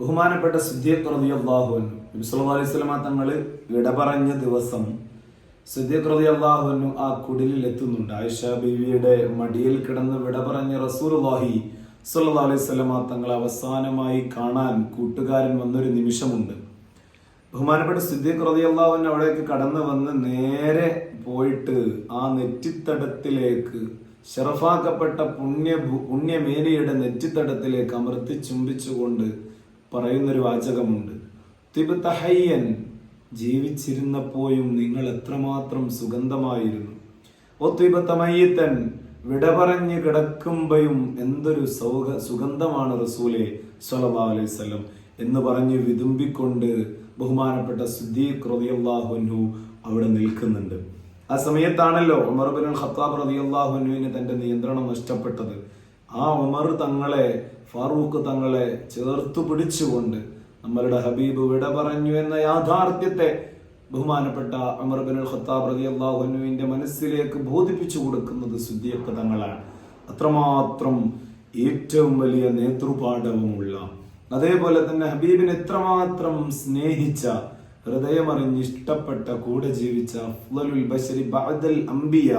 ബഹുമാനപ്പെട്ട സിദ്ദീഖ് റളിയല്ലാഹു അൻഹു. നബി സല്ലല്ലാഹു അലൈഹി സ്വലമ തങ്ങൾ ഇടപറഞ്ഞ ദിവസം സിദ്ദീഖ് റളിയല്ലാഹു അൻഹു ആ കുടിലിൽ എത്തുന്നുണ്ട്. ആയിഷ ബീവിയുടെ മടിയിൽ കിടന്ന് വിട പറഞ്ഞ റസൂലുള്ളാഹി സല്ലാ അലൈഹി സ്വലമ തങ്ങൾ അവസാനമായി കാണാൻ കൂട്ടുകാരൻ വന്നൊരു നിമിഷമുണ്ട്. ബഹുമാനപ്പെട്ട സിദ്ദീഖ് റളിയല്ലാഹു അൻഹു അവിടേക്ക് കടന്നു വന്ന് നേരെ പോയിട്ട് ആ നെറ്റിത്തടത്തിലേക്ക് ഷെറഫാക്കപ്പെട്ട പുണ്യ പുണ്യമേനിയുടെ നെറ്റിത്തടത്തിലേക്ക് അമർത്തി ചുംബിച്ചുകൊണ്ട് പറയുന്നൊരു വാചകമുണ്ട്. തിബ്തഹയ്യൻ ജീവിച്ചിരുന്നപ്പോഴും നിങ്ങൾ എത്രമാത്രം സുഗന്ധമായിരുന്നു. ഓ തിബത്തമയ്യത്തൻ വിട പറഞ്ഞ് കിടക്കുമ്പോഴും എന്തൊരു സൗഹ സുഗന്ധമാണ് റസൂലെ സല്ലല്ലാഹു അലൈഹി വസല്ലം എന്ന് പറഞ്ഞ് വിതുമ്പിക്കൊണ്ട് ബഹുമാനപ്പെട്ട സിദ്ദീഖ് റളിയല്ലാഹു അൻഹു അവിടെ നിൽക്കുന്നുണ്ട്. ആ സമയത്താണല്ലോ ഉമർ ബിൻ ഖത്താബ് റളിയല്ലാഹു അൻഹുവിന് തന്റെ നിയന്ത്രണം നഷ്ടപ്പെട്ടത്. ആ ഉമർ തങ്ങളെ ഫാറൂഖ് തങ്ങളെ ചേർത്തു പിടിച്ചുകൊണ്ട് നമ്മളുടെ ഹബീബ് വിട പറഞ്ഞു എന്ന യാഥാർത്ഥ്യത്തെ ബഹുമാനപ്പെട്ട അമർ ബിൻ ഖത്താബ് റതി അൻഹുവിന്റെ മനസ്സിലേക്ക് ബോധിപ്പിച്ചു കൊടുക്കുന്നത് സുദ്ദീഖ് തങ്ങളാണ്. അത്രമാത്രം ഏറ്റവും വലിയ നേതൃപാഠവുമുള്ള അതേപോലെ തന്നെ ഹബീബിനെ എത്രമാത്രം സ്നേഹിച്ച ഹൃദയമറിഞ്ഞ് ഇഷ്ടപ്പെട്ട കൂടെ ജീവിച്ച അഫ്ളലുൽ ബശരി ബഅദൽ അംബിയ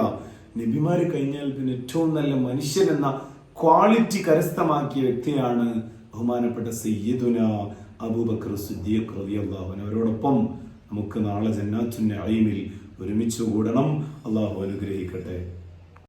നബിമാര് കഴിഞ്ഞാൽ പിന്നെ ഏറ്റവും നല്ല മനുഷ്യൻ എന്ന ക്വാളിറ്റി കരസ്ഥമാക്കിയ വ്യക്തിയാണ് ബഹുമാനപ്പെട്ട സയ്യിദുന അബൂബക്കർ സുദ്ദീഖ് അൻഹു. അവരോടൊപ്പം നമുക്ക് നാളെ ജന്നാത്തുൻ നഈമിൽ ഒരുമിച്ച് കൂടണം. അള്ളാഹു അനുഗ്രഹിക്കട്ടെ.